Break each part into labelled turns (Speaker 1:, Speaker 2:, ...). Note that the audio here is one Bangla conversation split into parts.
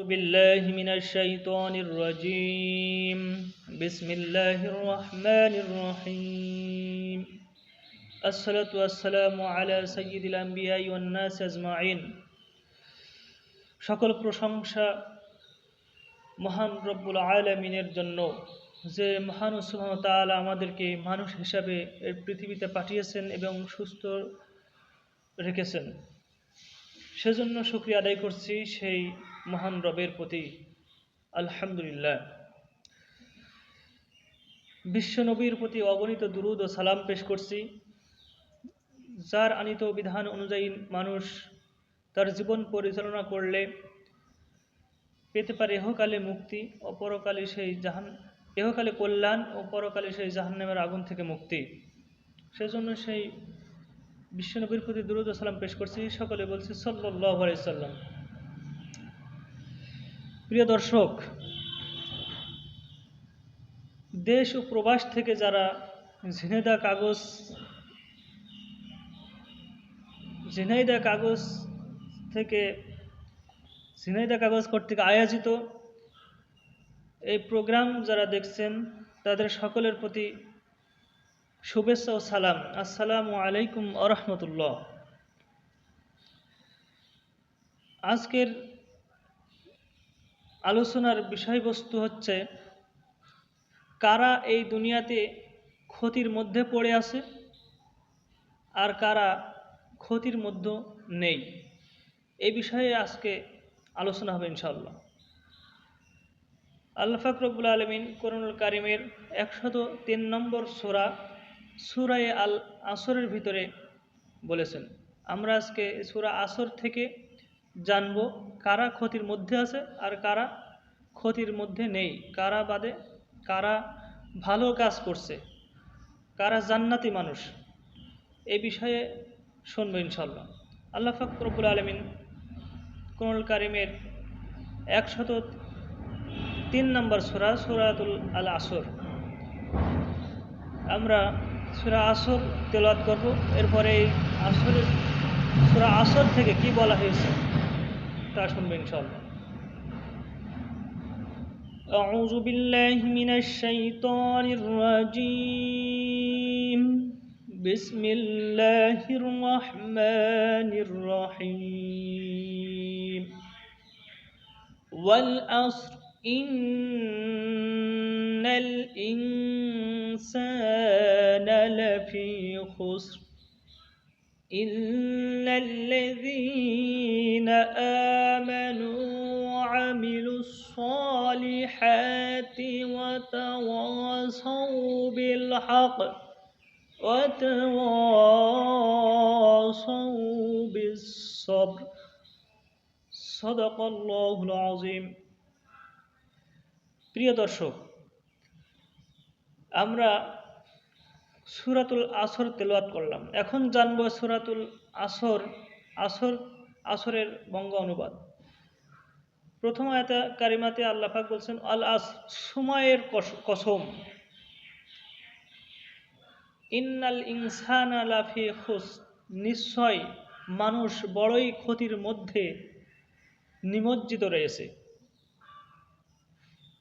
Speaker 1: بالله من الشيطان الرجيم بسم الله الرحمن الرحيم الصلاة والسلام على سيد الأنبياء والناس أجمعين সকল প্রশংসা মহান রব্বুল আলমিনের জন্য যে মহান সুবহান তাআলা আমাদেরকে মানুষ হিসাবে এই পৃথিবীতে পাঠিয়েছেন এবং সুস্থ রেখেছেন সেজন্য শুক্রিয়া আদায় করছি সেই মহান রবের প্রতি আলহামদুলিল্লাহ। বিশ্বনবীর প্রতি অগণিত দুরুদ ও সালাম পেশ করছি। যার আনিত বিধান অনুযায়ী মানুষ তার জীবন পরিচালনা করলে পেতে পারে এহকালে মুক্তি ও পরকালে সেই জাহান, এহকালে কল্যাণ ও পরকালে সেই জাহান্নামের আগুন থেকে মুক্তি। সেজন্য সেই বিশ্বনবীর প্রতি দুরুদ ও সালাম পেশ করছি। সকলে বলছি সাল্লাহ সাল্লাম। প্রিয় দর্শক, দেশ ও প্রবাস থেকে যারা ঝিনেদা কাগজ ঝিনাইদা কাগজ থেকে ঝিনাইদা কাগজ কর্তৃক আয়োজিত এই প্রোগ্রাম যারা দেখছেন, তাদের সকলের প্রতি শুভেচ্ছা ও সালাম। আসসালামু আলাইকুম আরহামতুল্লাহ আজকের আলোচনার বিষয়বস্তু হচ্ছে, কারা এই দুনিয়াতে ক্ষতির মধ্যে পড়ে আছে আর কারা ক্ষতির মধ্যে নেই? এই বিষয়ে আজকে আলোচনা হবে ইনশাল্লাহ আল্লাহ ফাকরবুল আলমিন করুনুল কারিমের একশত তিন নম্বর সোরা, সুরায় আল আসরের ভিতরে বলেছেন। আমরা আজকে সুরা আসর থেকে জানব কারা ক্ষতির মধ্যে আছে আর কারা ক্ষতির মধ্যে নেই। কারা বাদে কারা ভালো কাজ করছে? কারা জান্নাতি মানুষ? এ বিষয়ে শুনব ইনশাল্লাহ আল্লাহ ফাকরবুল আলমিন কোনুল কারিমের একশত তিন নম্বর সুরা, সুরাতুল আল আসর আমরা সুরা আসর তেলাত করব। এরপরে এই আসরের সুরা আসর থেকে কি বলা হয়েছে? তা শুনবো ইনশাল্লাহ أعوذ بالله من الشيطان الرجيم بسم الله الرحمن الرحيم والأصر إن الإنسان لفي خسر إلا الذين آمنوا وعملوا الصالحات وتواصوا بالحق وتواصوا بالصبر صدق الله العظيم প্রিয় দর্শক আমরা সুরাতুল আসর তেলাওয়াত করলাম। এখন জানব সুরাতুল আসর আসর, আসরের বঙ্গ অনুবাদ। প্রথম আয়তা কারিমাতে আল্লাহাক বলছেন, আল আস, সময়ের কসম। ইন্নাল ইনসান আলাফি খুস, নিশ্চয় মানুষ বড়ই ক্ষতির মধ্যে নিমজ্জিত রয়েছে।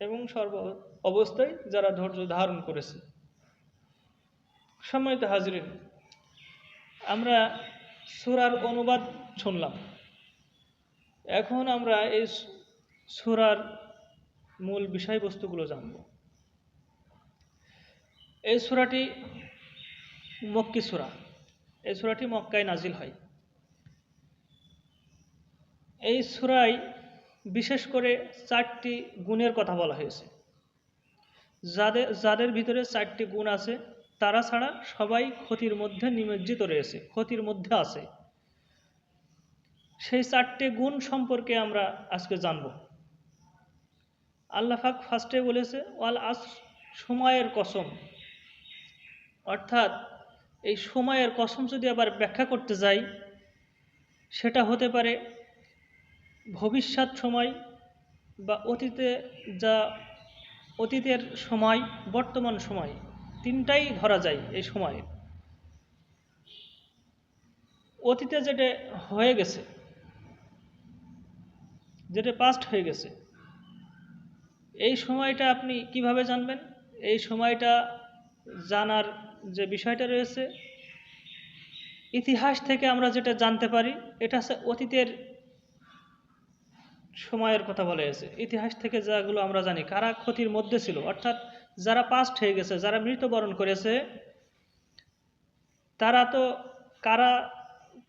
Speaker 1: এবং সর্ব অবস্থায় যারা ধৈর্য ধারণ করেছে। সম্মানিত হাজরিন, আমরা সুরার অনুবাদ শুনলাম। এখন আমরা এই সুরার মূল বিষয়বস্তুগুলো জানব। এই সুরাটি মক্কি সুরা। এই সুরাটি মক্কায় নাজিল হয়। এই সুরায় বিশেষ করে চারটি গুণের কথা বলা হয়েছে। যাদের যাদের ভিতরে চারটি গুণ আছে, তারা ছাড়া সবাই ক্ষতির মধ্যে নিমজ্জিত রয়েছে, ক্ষতির মধ্যে আছে। সেই চারটে গুণ সম্পর্কে আমরা আজকে জানব। আল্লাহ পাক ফার্স্টে বলেছে, ওয়াল আস সময়ের কসম। অর্থাৎ এই সময়ের কসম যদি আবার ব্যাখ্যা করতে যাই, সেটা হতে পারে ভবিষ্যৎ সময় বা অতীতে যা অতীতের সময়, বর্তমান সময়, তিনটাই ধরা যায় এই সময়ে। অতীতে যেটা হয়ে গেছে, যেটা পাস্ট হয়ে গেছে, এই সময়টা আপনি কীভাবে জানবেন? এই সময়টা জানার যে বিষয়টা রয়েছে, ইতিহাস থেকে আমরা যেটা জানতে পারি, এটা হচ্ছে অতীতের সময়ের কথা বলা হয়েছে। ইতিহাস থেকে যাগুলো আমরা জানি, কারা ক্ষতির মধ্যে ছিল, অর্থাৎ যারা পাস্ট হয়ে গেছে, যারা মৃত্যুবরণ করেছে, তারা তো কারা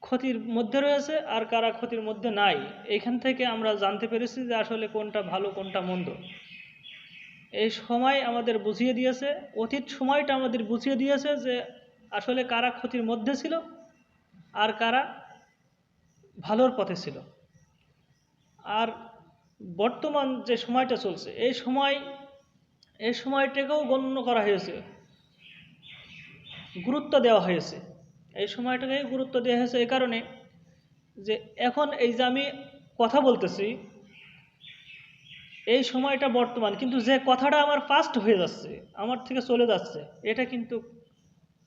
Speaker 1: ক্ষতির মধ্যে রয়েছে আর কারা ক্ষতির মধ্যে নাই। এখান থেকে আমরা জানতে পেরেছি যে আসলে কোনটা ভালো, কোনটা মন্দ। এই সময় আমাদের বুঝিয়ে দিয়েছে, অতীত সময়টা আমাদের বুঝিয়ে দিয়েছে যে আসলে কারা ক্ষতির মধ্যে ছিল আর কারা ভালোর পথে ছিল। আর বর্তমান যে সময়টা চলছে, এই সময়, এই সময়টাকেও গণ্য করা হয়েছে, গুরুত্ব দেওয়া হয়েছে। এই সময়টাকে গুরুত্ব দেওয়া হয়েছে এই কারণে যে এখন এই যে আমি কথা বলতেছি, এই সময়টা বর্তমান, কিন্তু যে কথাটা আমার পাস্ট হয়ে যাচ্ছে, আমার থেকে চলে যাচ্ছে, এটা কিন্তু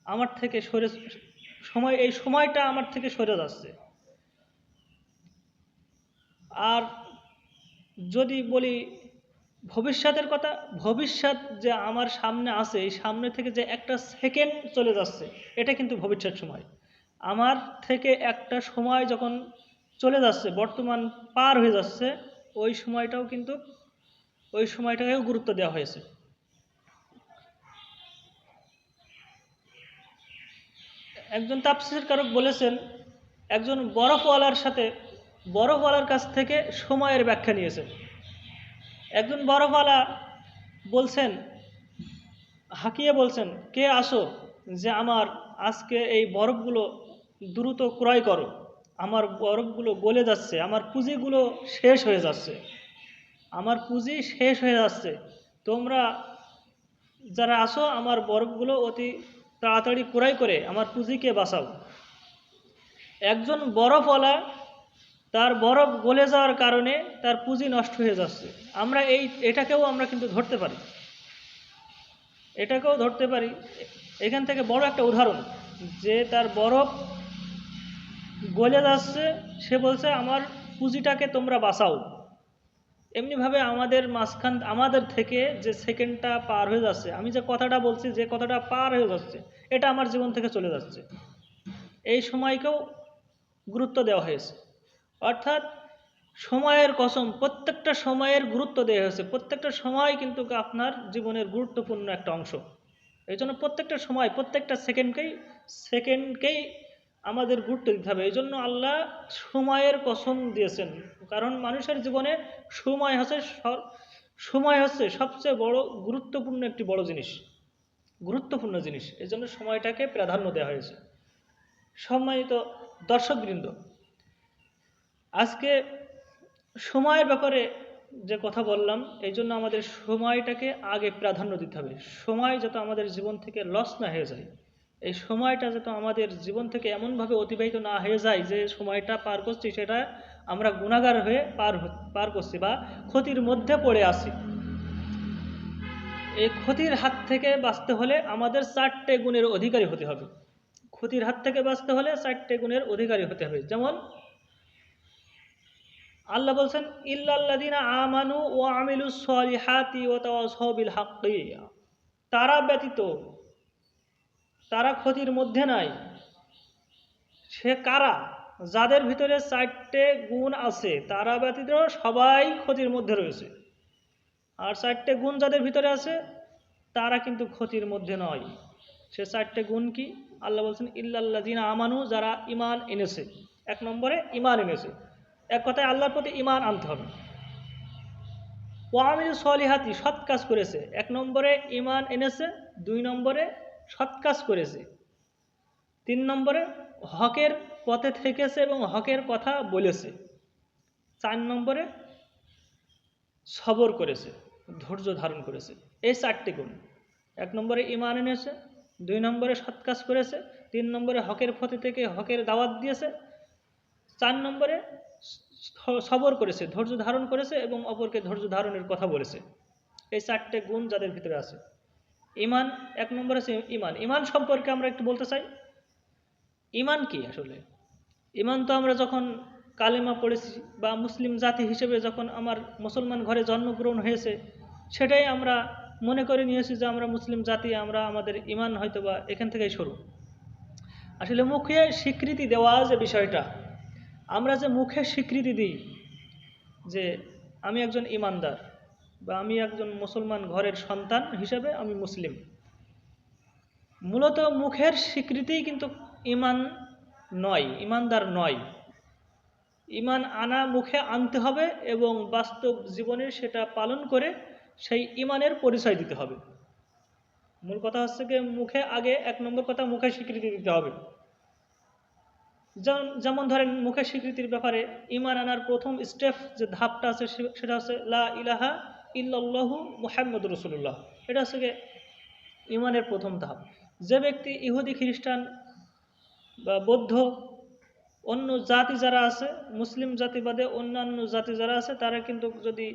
Speaker 1: আমার থেকে সরে, সময়, এই সময়টা আমার থেকে সরে যাচ্ছে। আর যদি বলি ভবিষ্যতের কথা, ভবিষ্যৎ যে আমার সামনে আছে, এই সামনে থেকে যে একটা সেকেন্ড চলে যাচ্ছে, এটা কিন্তু ভবিষ্যৎ সময়। আমার থেকে একটা সময় যখন চলে যাচ্ছে, বর্তমান পার হয়ে যাচ্ছে, ওই সময়টাও কিন্তু, ওই সময়টাকেও গুরুত্ব দেওয়া হয়েছে। একজন তাপসির কারক বলেছেন, একজন বরফওয়ালার সাথে বরফওয়ালার কাছ থেকে সময়ের ব্যাখ্যা নিয়েছেন একজন বরফওয়ালা বলছেন, হাঁকিয়ে বলছেন, কে আসো যে আমার আজকে এই বরফগুলো দ্রুত ক্রয় করো? আমার বরফগুলো গলে যাচ্ছে, আমার পুঁজিগুলো শেষ হয়ে যাচ্ছে। আমার পুঁজি শেষ হয়ে যাচ্ছে। তোমরা যারা আসো, আমার বরফগুলো অতি তাড়াতাড়ি ক্রয় করে, আমার পুঁজিকে বাঁচাও। একজন বরফওয়ালা তার বরফ গলে যাওয়ার কারণে তার পুঁজি নষ্ট হয়ে যাচ্ছে। আমরা এই, এটাকেও আমরা কিন্তু ধরতে পারি। এটাকেও ধরতে পারি। এখান থেকে বড় একটা উদাহরণ, যে তার বরফ গলে যাচ্ছে, সে বলছে, আমার পুঁজিটাকে তোমরা বাঁচাও। এমনিভাবে আমাদের মাঝখান, আমাদের থেকে যে সেকেন্ডটা পার হয়ে যাচ্ছে, আমি যে কথাটা বলছি, যে কথাটা পার হয়ে যাচ্ছে, এটা আমার জীবন থেকে চলে যাচ্ছে। এই সময়কেও গুরুত্ব দেওয়া হয়েছে। অর্থাৎ সময়ের কসম, প্রত্যেকটা সময়ের গুরুত্ব দেওয়া হয়েছে। প্রত্যেকটা সময় কিন্তু আপনার জীবনের গুরুত্বপূর্ণ একটা অংশ। এই জন্য প্রত্যেকটা সময়, প্রত্যেকটা সেকেন্ডকেই সেকেন্ডকেই আমাদের গুরুত্ব দিতে হবে। এই জন্য আল্লাহ সময়ের কসম দিয়েছেন। কারণ মানুষের জীবনে সময় হচ্ছে সময় হচ্ছে সবচেয়ে বড়, গুরুত্বপূর্ণ একটি বড় জিনিস। গুরুত্বপূর্ণ জিনিস। এই জন্য সময়টাকে প্রাধান্য দেওয়া হয়েছে। সম্মানিত দর্শকবৃন্দ আজকে সময়ের ব্যাপারে যে কথা বললাম, এই জন্য আমাদের সময়টাকে আগে প্রাধান্য দিতে হবে। সময় যত আমাদের জীবন থেকে লস না হয়ে যায়, এই সময়টা যাতে আমাদের জীবন থেকে এমনভাবে অতিবাহিত না হয়ে যায় যে সময়টা পার করছি, সেটা আমরা গুণাগার হয়ে পার পার করছি বা ক্ষতির মধ্যে পড়ে আসি এই ক্ষতির হাত থেকে বাঁচতে হলে আমাদের চারটে গুণের অধিকারী হতে হবে। ক্ষতির হাত থেকে বাঁচতে হলে চারটে গুণের অধিকারী হতে হবে। যেমন আল্লাহ বলছেন ইল্লাল্লাদিনা আমানু ও আমিলু সলিহাতি ও তাওয়াসবিল হাক্কি তারা ব্যতীত, তারা ক্ষতির মধ্যে নাই। সে কারা? যাদের ভিতরে চারটে গুণ আছে, তারা ব্যতীত সবাই ক্ষতির মধ্যে রয়েছে। আর চারটে গুণ যাদের ভিতরে আছে, তারা কিন্তু ক্ষতির মধ্যে নয়। সে চারটে গুণ কি? আল্লাহ বলছেন ইল্লাল্লাদিনা আমানু, যারা ইমান এনেছে। এক নম্বরে ইমান এনেছে। এক কথায় আল্লাহর প্রতি ইমান আনতে হবে। ও ওয়ামিল সলিহাতি, সৎ কাজ করেছে। এক নম্বরে ইমান এনেছে, দুই নম্বরে সৎ কাজ করেছে। তিন নম্বরে হকের পথে থেকেছে এবং হকের কথা বলেছে। চার নম্বরে সবর করেছে, ধৈর্য ধারণ করেছে। এই চারটি গুণ। এক নম্বরে ইমান এনেছে, দুই নম্বরে সৎ কাজ করেছে, তিন নম্বরে হকের ফতে থেকে হকের দাওয়াত দিয়েছে, চার নম্বরে সবর করেছে, ধৈর্য ধারণ করেছে এবং অপরকে ধৈর্য ধারণের কথা বলেছে। এই চারটে গুণ যাদের ভিতরে আছে। ইমান এক নম্বরে আছে ইমান ইমান সম্পর্কে আমরা একটু বলতে চাই। ইমান কি আসলে? ইমান তো আমরা যখন কালেমা পড়েছি বা মুসলিম জাতি হিসেবে যখন আমার মুসলমান ঘরে জন্মগ্রহণ হয়েছে, সেটাই আমরা মনে করে নিয়েছি যে আমরা মুসলিম জাতি, আমরা আমাদের ইমান হয়তো বা এখান থেকেই শুরু আসলে মুখে স্বীকৃতি দেওয়া যে বিষয়টা আমরা যে মুখে স্বীকৃতি দিই যে আমি একজন ইমানদার বা আমি একজন মুসলমান ঘরের সন্তান হিসেবে আমি মুসলিম, মূলত মুখের স্বীকৃতিই কিন্তু ইমান নয়, ইমানদার নয়। ইমান আনা মুখে আনতে হবে এবং বাস্তব জীবনে সেটা পালন করে সেই ইমানের পরিচয় দিতে হবে। মূল কথা হচ্ছে কি, মুখে আগে এক নম্বর কথা মুখে স্বীকৃতি দিতে হবে। যেমন ধরেন মুখের স্বীকৃতির ব্যাপারে ইমান আনার প্রথম স্টেপ যে ধাপটা আছে সেটা হচ্ছে লা ইলাহা ইল্লাল্লাহু মুহাম্মদ রসুল্লাহ এটা হচ্ছে গিয়ে ইমানের প্রথম ধাপ। যে ব্যক্তি ইহুদি, খ্রিস্টান বা বৌদ্ধ, অন্য জাতি যারা আছে, মুসলিম জাতি বাদে অন্যান্য জাতি যারা আছে, তারা কিন্তু যদি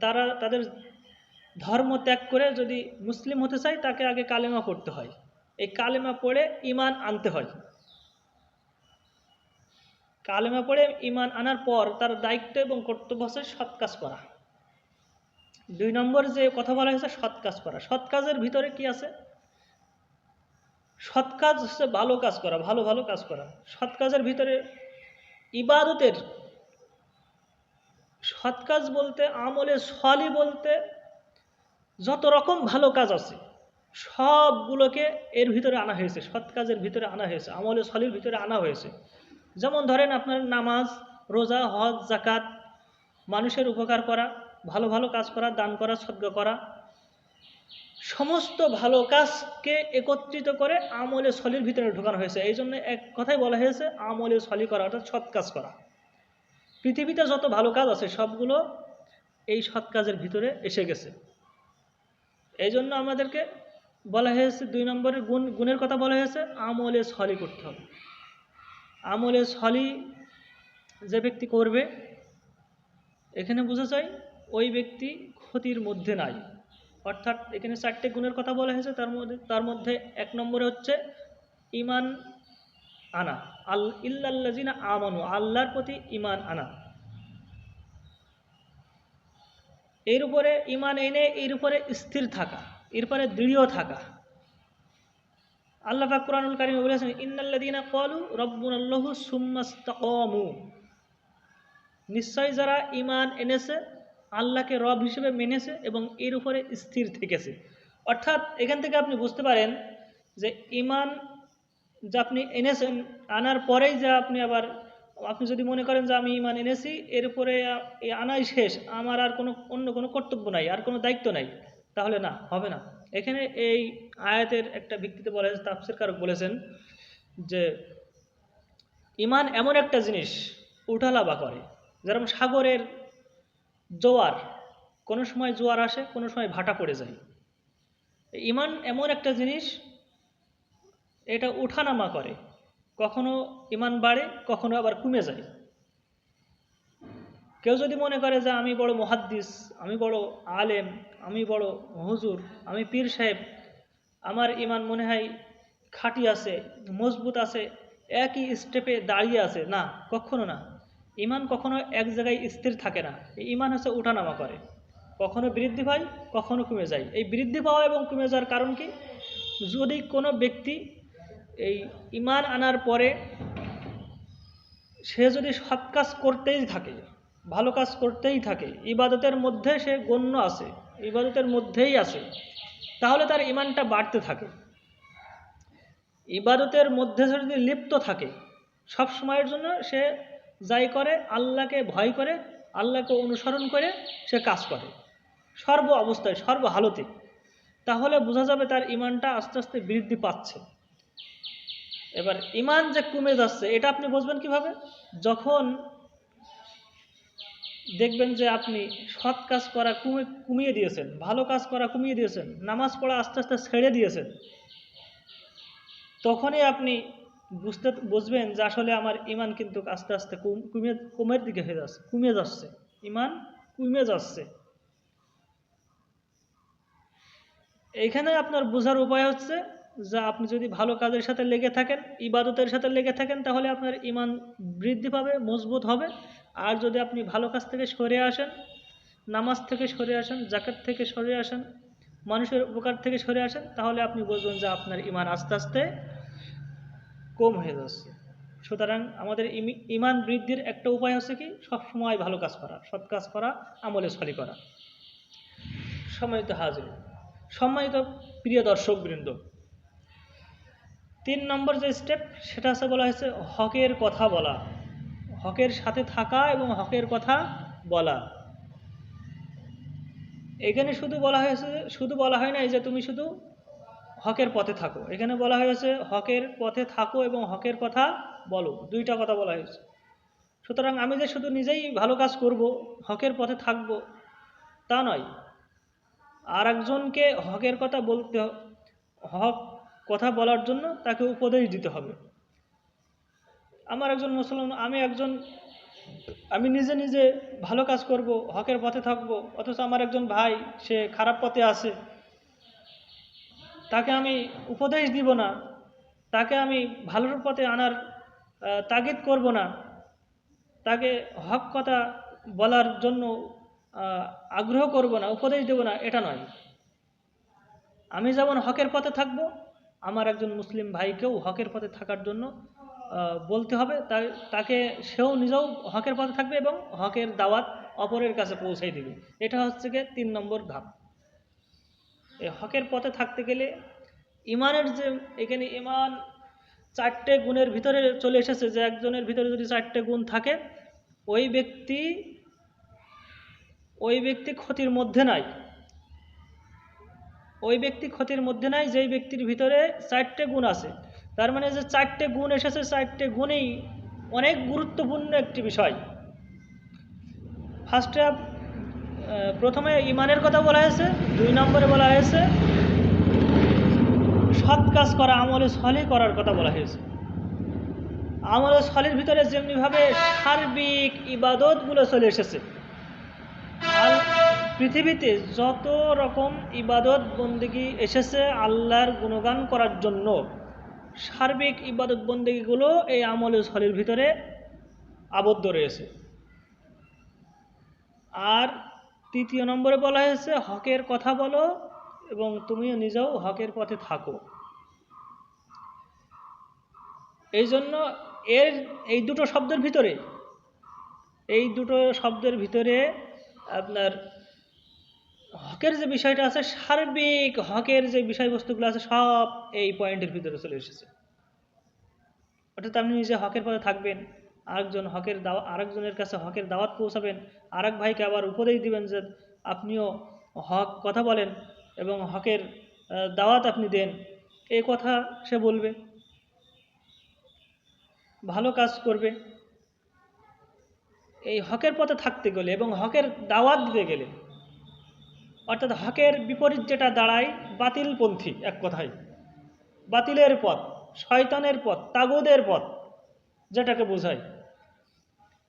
Speaker 1: তারা তাদের ধর্ম ত্যাগ করে যদি মুসলিম হতে চায়, তাকে আগে কালেমা পড়তে হয়। এই কালেমা পড়ে ইমান আনতে হয়। কালেমা পড়ে ইমান আনার পর তার দায়িত্ব এবং কর্তব্য হচ্ছে সৎ কাজ করা। দুই নম্বর যে কথা বলা হয়েছে, সৎ কাজ করা। সৎ কাজের ভিতরে কি আছে? সৎ কাজ হচ্ছে ভালো কাজ করা, ভালো ভালো কাজ করা। সৎ কাজের ভিতরে ইবাদতের, সৎ কাজ বলতে, আমলে সলি বলতে যত রকম ভালো কাজ আছে, সবগুলোকে এর ভিতরে আনা হয়েছে। সৎ কাজের ভিতরে আনা হয়েছে, আমলে সলির ভিতরে আনা হয়েছে। যেমন ধরেন আপনার নামাজ, রোজা, হজ জাকাত মানুষের উপকার করা, ভালো ভালো কাজ করা, দান করা, সদ্গা করা, সমস্ত ভালো কাজকে একত্রিত করে আমলে সলির ভিতরে ঢোকানো হয়েছে। এই জন্য এক কথাই বলা হয়েছে, আমলে সলি করা, অর্থাৎ সৎ কাজ করা। পৃথিবীতে যত ভালো কাজ আছে, সবগুলো এই সৎ কাজের ভিতরে এসে গেছে। এই জন্য আমাদেরকে বলা হয়েছে, দুই নম্বরের গুণ, গুণের কথা বলা হয়েছে, আমলে সলি করতে হবে। আমলে সলি যে ব্যক্তি করবে, এখানে বোঝা যায় ওই ব্যক্তি ক্ষতির মধ্যে নাই। অর্থাৎ এখানে চারটে গুণের কথা বলা হয়েছে, তার মধ্যে তার মধ্যে এক নম্বরে হচ্ছে ইমান আনা। আল ইল্লাল্লাজিনা আমানু, আল্লাহর প্রতি ইমান আনা। এর উপরে ইমান এনে এর উপরে স্থির থাকা এরপরে দৃঢ় থাকা। আল্লাহ পাক কোরআনুল কারিমে বলেছেন, ইন্নাল্লাযীনা ক্বালু রাব্বুনাল্লাহু সুম্মাস্তাকামু নিশ্চয় যারা ইমান এনেছে, আল্লাহকে রব হিসেবে মেনেছে এবং এর উপরে স্থির থেকেছে। অর্থাৎ এখান থেকে আপনি বুঝতে পারেন যে ইমান যা আপনি এনেছেন, আনার পরেই যা আপনি আবার, আপনি যদি মনে করেন যে আমি ইমান এনেছি, এর উপরে আনাই শেষ, আমার আর কোনো, অন্য কোনো কর্তব্য নাই, আর কোনো দায়িত্ব নাই, তাহলে না, হবে না। এখানে এই আয়াতের একটা ভিত্তিতে বলা হয়েছে, তাফসির কারক বলেছেন যে, ইমান এমন একটা জিনিস উঠালাবা করে, যেরকম সাগরের জোয়ার, কোনো সময় জোয়ার আসে, কোনো সময় ভাটা পড়ে যায়। ইমান এমন একটা জিনিস, এটা উঠানামা করে, কখনো ইমান বাড়ে, কখনো আবার কমে যায়। কেউ যদি মনে করে যে আমি বড় মহাদ্দিস, আমি বড় আলেম, আমি বড় হুজুর, আমি পীর সাহেব, আমার ইমান মনে হয় খাঁটি আছে, মজবুত আছে, একই স্টেপে দাঁড়িয়ে আছে, না, কখনো না। ইমান কখনো এক জায়গায় স্থির থাকে না। ইমান হচ্ছে উঠানামা করে। কখনো বৃদ্ধি পায়, কখনো কমে যায়। এই বৃদ্ধি পাওয়া এবং কমে যাওয়ার কারণ কি? যদি কোনো ব্যক্তি এই ইমান আনার পরে সে যদি সৎ কাজ করতেই থাকে ভালো কাজ করতেই থাকে। ইবাদতের মধ্যে সে গণ্য আছে, ইবাদতের মধ্যেই আছে। তাহলে তার ইমানটা বাড়তে থাকে। ইবাদতের মধ্যে যদি লিপ্ত থাকে, সব সময়ের জন্য সে যাই করে, আল্লাহকে ভয় করে, আল্লাহকে অনুসরণ করে সে কাজ করে। সর্ব অবস্থায়, সর্ব হালতে। তাহলে বোঝা যাবে তার ইমানটা আস্তে আস্তে বৃদ্ধি পাচ্ছে। এবার ইমান যে কমে যাচ্ছে, এটা আপনি বুঝবেন কীভাবে? যখন দেখবেন যে আপনি সৎ কাজ করা কমে, কমিয়ে দিয়েছেন, ভালো কাজ করা কমিয়ে দিয়েছেন, নামাজ পড়া আস্তে আস্তে ছেড়ে দিয়েছেন, তখনই আপনি বুঝতে, বুঝবেন যে আসলে আমার ইমান কিন্তু আস্তে আস্তে কম কমে কমের দিকে হয়ে যাচ্ছে কমে যাচ্ছে, ইমান কমে যাচ্ছে। এইখানে আপনার বোঝার উপায় হচ্ছে যে আপনি যদি ভালো কাজের সাথে লেগে থাকেন, ইবাদতের সাথে লেগে থাকেন, তাহলে আপনার ইমান বৃদ্ধি পাবে, মজবুত হবে। আর যদি আপনি ভালো কাজ থেকে সরে আসেন, নামাজ থেকে সরে আসেন জাকাত থেকে সরে আসেন, মানুষের উপকার থেকে সরে আসেন, তাহলে আপনি বুঝবেন যে আপনার ইমান আস্তে আস্তে কম হয়ে যাচ্ছে। সুতরাং আমাদের ইমি- ইমান বৃদ্ধির একটা উপায় হচ্ছে কি? সবসময় ভালো কাজ করা, সৎ কাজ করা, আমলে সলি করা। সম্মানিত হাজির, সম্মানিত প্রিয় দর্শকবৃন্দ, তিন নম্বর যে স্টেপ সেটা হচ্ছে বলা হয়েছে হকের কথা বলা। হকের সাথে থাকা এবং হকের কথা বলা। এখানে শুধু বলা হয়েছে, শুধু বলা হয় নাই যে তুমি শুধু হকের পথে থাকো। এখানে বলা হয়েছে, হকের পথে থাকো এবং হকের কথা বলো। দুইটা কথা বলা হয়েছে। সুতরাং আমি যে শুধু নিজেই ভালো কাজ করব, হকের পথে থাকব, তা নয়। আর একজনকে হকের কথা বলতে, হক কথা বলার জন্য তাকে উপদেশ দিতে হবে। আমার একজন মুসলমান, আমি একজন, আমি নিজে নিজে ভালো কাজ করব, হকের পথে থাকব, অথচ আমার একজন ভাই, সে খারাপ পথে আছে। তাকে আমি উপদেশ দিব না, তাকে আমি ভালোর পথে আনার তাগিদ করব না। তাকে হক কথা বলার জন্য আগ্রহ করব না, উপদেশ দেব না, এটা নয়। আমি যেমন হকের পথে থাকব, আমার একজন মুসলিম ভাইকেও হকের পথে থাকার জন্য বলতে হবে তাকে সেও নিজেও হকের পথে থাকবে এবং হকের দাওয়াত অপরের কাছে পৌঁছাই দিবে। এটা হচ্ছে গিয়ে তিন নম্বর ধাপ। এই হকের পথে থাকতে গেলে ইমানের যে, এখানে ইমান চারটে গুণের ভিতরে চলে এসেছে, যে একজনের ভিতরে যদি চারটে গুণ থাকে, ওই ব্যক্তি ওই ব্যক্তি ক্ষতির মধ্যে নাই। ওই ব্যক্তি ক্ষতির মধ্যে নাই, যেই ব্যক্তির ভিতরে চারটে গুণ আছে। তার মানে যে চারটে গুণ এসেছে, চারটে গুণেই অনেক গুরুত্বপূর্ণ একটি বিষয়। ফার্স্টে প্রথমে ইমানের কথা বলা হয়েছে, দুই নম্বরে বলা হয়েছে, সৎ কাজ করা, আমলে সলে করার কথা বলা হয়েছে। আমলে সলের ভিতরে যেমনিভাবে সার্বিক ইবাদতগুলো চলে এসেছে, আর পৃথিবীতে যত রকম ইবাদত বন্দেগি এসেছে আল্লাহর গুণগান করার জন্য সার্বিক ইবাদত বন্দীগুলো এই আমলে সলের ভিতরে আবদ্ধ রয়েছে। আর তৃতীয় নম্বরে বলা হয়েছে, হকের কথা বলো এবং তুমিও নিজেও হকের পথে থাকো। এই জন্য এর, এই দুটো শব্দের ভিতরে, এই দুটো শব্দের ভিতরে আপনার হকের যে বিষয়টা আছে, সার্বিক হকের যে বিষয়বস্তুগুলো আছে, সব এই পয়েন্টের ভিতরে চলে এসেছে। অর্থাৎ আপনি নিজে হকের পথে থাকবেন, আরেকজন হকের দাওয়া, আরেকজনের কাছে হকের দাওয়াত পৌঁছাবেন, আরেক ভাইকে আবার উপদেশ দিবেন যে আপনিও হক কথা বলেন এবং হকের দাওয়াত আপনি দেন এই কথা সে বলবে। ভালো কাজ করবে। এই হকের পথে থাকতে গেলে এবং হকের দাওয়াত দিতে গেলে অর্থাৎ হকের বিপরীত যেটা দাঁড়ায়, বাতিলপন্থী এক কথায়। বাতিলের পথ, শয়তানের পথ, তাগুদের পথ যেটাকে বোঝায়।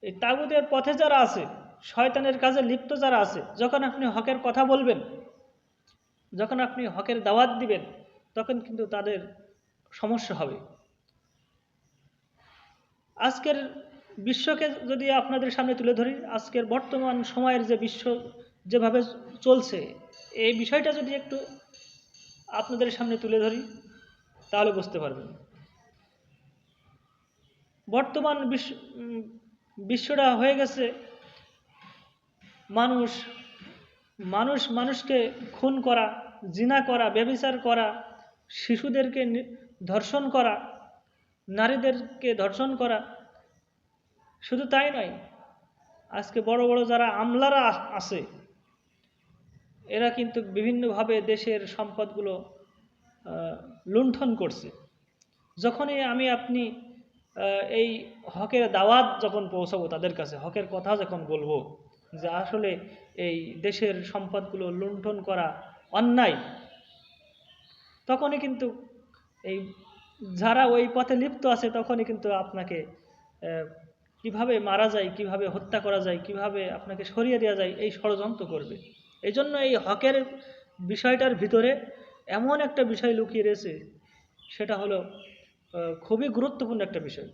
Speaker 1: এই তাগুদের পথে যারা আছে, শয়তানের কাজে লিপ্ত যারা আছে, যখন আপনি হকের কথা বলবেন, যখন আপনি হকের দাওয়াত দিবেন, তখন কিন্তু তাদের সমস্যা হবে। আজকের বিশ্বকে যদি আপনাদের সামনে তুলে ধরি, আজকের বর্তমান সময়ের যে বিশ্ব যেভাবে চলছে, এই বিষয়টা যদি একটু আপনাদের সামনে তুলে ধরি, তাহলে বুঝতে পারবেন। বর্তমান বিশ্ব বিশ্বটা হয়ে গেছে, মানুষ মানুষ মানুষকে খুন করা, জিনা করা, ব্যভিচার করা, শিশুদেরকে ধর্ষণ করা, নারীদেরকে ধর্ষণ করা, শুধু তাই নয়, আজকে বড় বড় যারা আমলারা আছে এরা কিন্তু বিভিন্নভাবে দেশের সম্পদগুলো লুণ্ঠন করছে। যখনই আমি আপনি এই হকের দাওয়াত যখন পৌঁছাবো তাদের কাছে, হকের কথা যখন বলব যে আসলে এই দেশের সম্পদগুলো লুণ্ঠন করা অন্যায়, তখনই কিন্তু এই যারা ওই পথে লিপ্ত আছে তখনই কিন্তু আপনাকে কীভাবে মারা যায়, কীভাবে হত্যা করা যায়, কীভাবে আপনাকে সরিয়ে দেওয়া যায়, এই ষড়যন্ত্র করবে। এই জন্য এই হকের বিষয়টার ভিতরে এমন একটা বিষয় লুকিয়ে রয়েছে, সেটা হলো খুবই গুরুত্বপূর্ণ একটা বিষয়।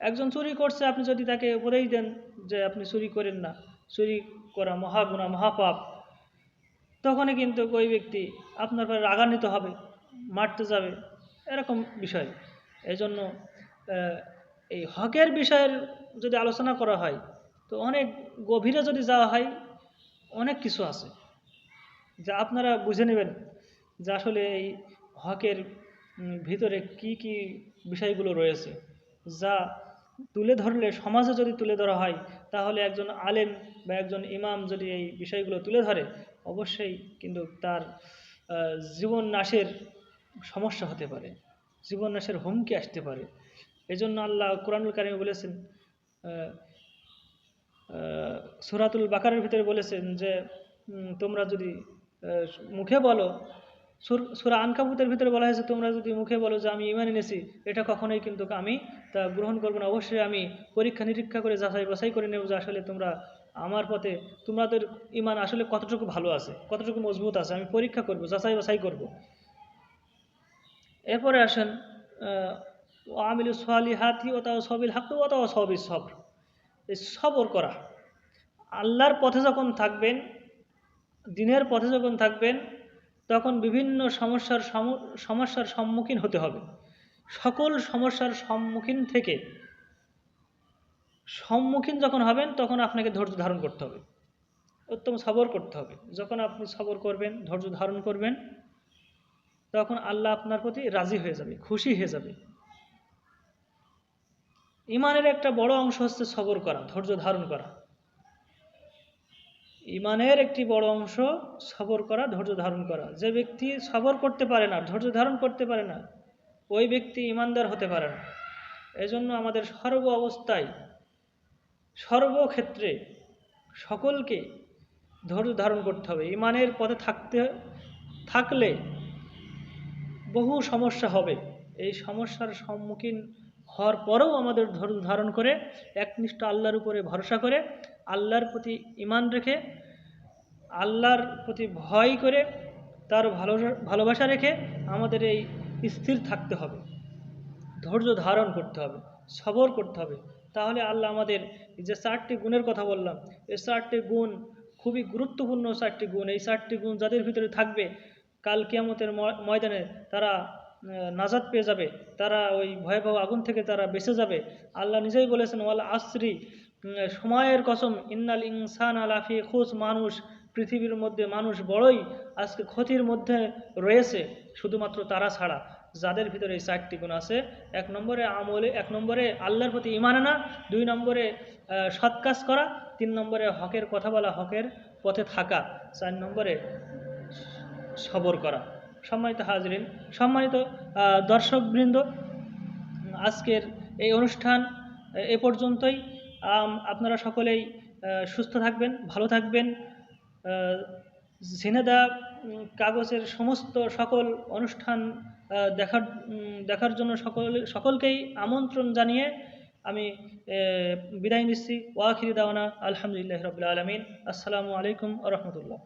Speaker 1: একজন চুরি করছে, আপনি যদি তাকে উপদেশ দেন যে আপনি চুরি করেন না, চুরি করা মহাগুণা মহাপাপ তখনই কিন্তু ওই ব্যক্তি আপনার পরে রাগান্বিত হবে, মারতে যাবে, এরকম বিষয়। এই জন্য এই হকের বিষয়ের যদি আলোচনা করা হয়, তো অনেক গভীরে যদি যাওয়া হয় অনেক কিছু আছে যা আপনারা বুঝে নেবেন যে আসলে এই হকের ভিতরে কি কি বিষয়গুলো রয়েছে যা তুলে ধরলে, সমাজে যদি তুলে ধরা হয়, তাহলে একজন আলেম বা একজন ইমাম যদি এই বিষয়গুলো তুলে ধরে, অবশ্যই কিন্তু তার জীবন নাশের সমস্যা হতে পারে, জীবন নাশের হুমকি আসতে পারে। এজন্য আল্লাহ কোরআনুল কারিমে বলেছেন সুরাতুল বাকারের ভিতরে বলেছেন যে তোমরা যদি মুখে বলো, সুর আনকাবুতের ভিতরে বলা হয়েছে, তোমরা যদি মুখে বলো যে আমি ইমান এনেছি, এটা কখনোই কিন্তু আমি তা গ্রহণ করব না। অবশ্যই আমি পরীক্ষা নিরীক্ষা করে যাচাই বাছাই করে নেব যে আসলে তোমরা আমার পথে, তোমাদের ইমান আসলে কতটুকু ভালো আছে, কতটুকু মজবুত আছে। আমি পরীক্ষা করব, যাচাই বাছাই করব। এরপরে আসেন আমিলু সোয়ালি হাতি ও তাও সবিল ও তাও সবিল সবর। সবর করা। আল্লাহর পথে যখন থাকবেন, দিনের পথে যখন থাকবেন, তখন বিভিন্ন সমস্যার সম- সমস্যার সম্মুখীন হতে হবে। সকল সমস্যার সম্মুখীন থেকে সম্মুখীন যখন হবেন, তখন আপনাকে ধৈর্য ধারণ করতে হবে। উত্তম সবর করতে হবে। যখন আপনি সবর করবেন, ধৈর্য ধারণ করবেন, তখন আল্লাহ আপনার প্রতি রাজি হয়ে যাবে, খুশি হয়ে যাবে। ইমানের একটা বড় অংশ হচ্ছে সবর করা, ধৈর্য ধারণ করা। ইমানের একটি বড় অংশ সবর করা, ধৈর্য ধারণ করা। যে ব্যক্তি সবর করতে পারে না, ধৈর্য ধারণ করতে পারে না, ওই ব্যক্তি ইমানদার হতে পারে না। এজন্য আমাদের সর্ব অবস্থায়, সর্বক্ষেত্রে সকলকে ধৈর্য ধারণ করতে হবে। ইমানের পথে থাকতে থাকলে বহু সমস্যা হবে। এই সমস্যার সম্মুখীন হওয়ার পরেও আমাদের ধারণ করে, একনিষ্ঠ আল্লাহর উপরে ভরসা করে, আল্লাহর প্রতি ইমান রেখে, আল্লাহর প্রতি ভয় করে, তার ভালো ভালোবাসা রেখে আমাদের এই স্থির থাকতে হবে। ধৈর্য ধারণ করতে হবে, সবর করতে হবে। তাহলে আল্লাহ আমাদের যে চারটি গুণের কথা বললাম, এই চারটি গুণ খুবই গুরুত্বপূর্ণ চারটি গুণ। এই চারটি গুণ যাদের ভিতরে থাকবে, কাল কিয়ামতের ময়- ময়দানে তারা নাজাত পেয়ে যাবে। তারা ওই ভয়াবহ আগুন থেকে তারা বেঁচে যাবে। আল্লাহ নিজেই বলেছেন ওয়াল উম, সময়ের কসম ইন্নাল ইনসান আলাফি খুশ মানুষ পৃথিবীর মধ্যে মানুষ বড়ই আজকে ক্ষতির মধ্যে রয়েছে শুধুমাত্র তারা ছাড়া। যাদের ভিতরে এই চারটি গুণ আছে এক নম্বরে আমলে এক নম্বরে আল্লাহর প্রতি ইমান আনা দুই নম্বরে সৎ কাজ করা তিন নম্বরে হকের কথা বলা হকের পথে থাকা চার নম্বরে সবর করা। সম্মানিত হাজরিন, সম্মানিত দর্শকবৃন্দ, আজকের এই অনুষ্ঠান, এ পর্যন্তই। আপনারা সকলেই সুস্থ থাকবেন, ভালো থাকবেন। ঝিনেদা কাগজের সমস্ত সকল অনুষ্ঠান দেখার দেখার জন্য সকল, সকলকেই আমন্ত্রণ জানিয়ে আমি বিদায় নিচ্ছি। ওয়াখির দাওয়ানা, আলহামদুলিল্লাহ রবিল আলমিন। আসসালামু আলাইকুম রহমতুল্লাহ।